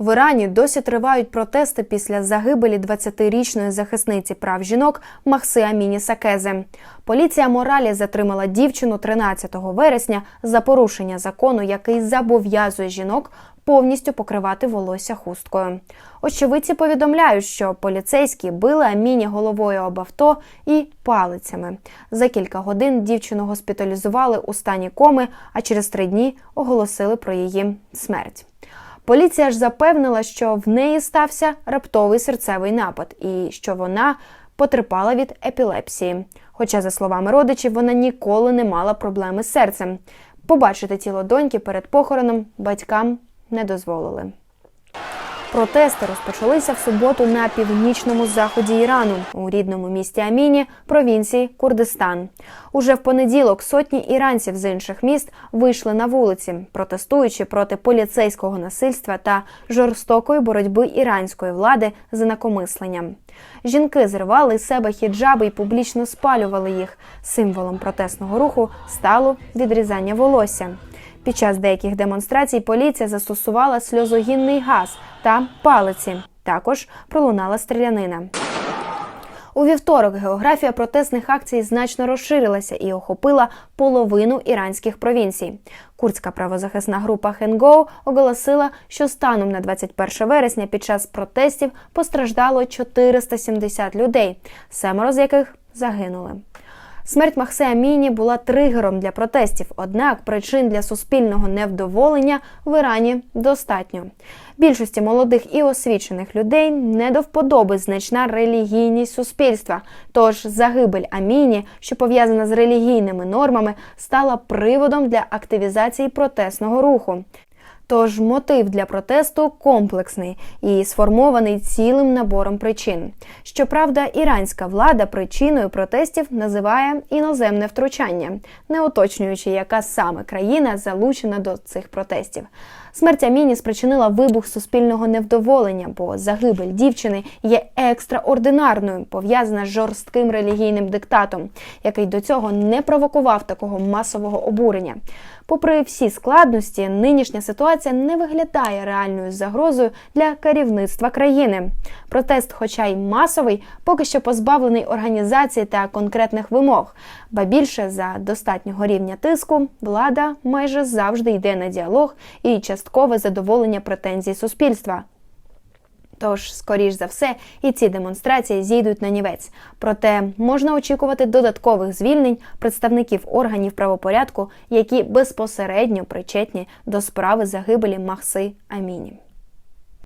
В Ірані досі тривають протести після загибелі 20-річної захисниці прав жінок Махси Аміні Сакези. Поліція моралі затримала дівчину 13 вересня за порушення закону, який зобов'язує жінок повністю покривати волосся хусткою. Очевидці повідомляють, що поліцейські били Аміні головою об авто і палицями. За кілька годин дівчину госпіталізували у стані коми, а через три дні оголосили про її смерть. Поліція ж запевнила, що в неї стався раптовий серцевий напад і що вона потерпала від епілепсії. Хоча, за словами родичів, вона ніколи не мала проблеми з серцем. Побачити тіло доньки перед похороном батькам не дозволили. Протести розпочалися в суботу на північному заході Ірану у рідному місті Аміні, провінції Курдистан. Уже в понеділок сотні іранців з інших міст вийшли на вулиці, протестуючи проти поліцейського насильства та жорстокої боротьби іранської влади з інакомисленням. Жінки зривали з себе хіджаби і публічно спалювали їх. Символом протестного руху стало відрізання волосся. Під час деяких демонстрацій поліція застосувала сльозогінний газ та палиці. Також пролунала стрілянина. У вівторок географія протестних акцій значно розширилася і охопила половину іранських провінцій. Курдська правозахисна група Хенгоу оголосила, що станом на 21 вересня під час протестів постраждало 470 людей, семеро з яких загинули. Смерть Махсе Аміні була тригером для протестів, однак причин для суспільного невдоволення в Ірані достатньо. Більшості молодих і освічених людей не до вподоби значна релігійність суспільства. Тож загибель Аміні, що пов'язана з релігійними нормами, стала приводом для активізації протестного руху. Тож мотив для протесту комплексний і сформований цілим набором причин. Щоправда, іранська влада причиною протестів називає іноземне втручання, не уточнюючи, яка саме країна залучена до цих протестів. Смерть Аміні спричинила вибух суспільного невдоволення, бо загибель дівчини є екстраординарною, пов'язана з жорстким релігійним диктатом, який до цього не провокував такого масового обурення. Попри всі складності, нинішня ситуація не виглядає реальною загрозою для керівництва країни. Протест, хоча й масовий, поки що позбавлений організації та конкретних вимог. Ба більше за достатнього рівня тиску влада майже завжди йде на діалог і часткове задоволення претензій суспільства. Тож, скоріш за все, і ці демонстрації зійдуть на нівець. Проте можна очікувати додаткових звільнень представників органів правопорядку, які безпосередньо причетні до справи загибелі Махси Аміні.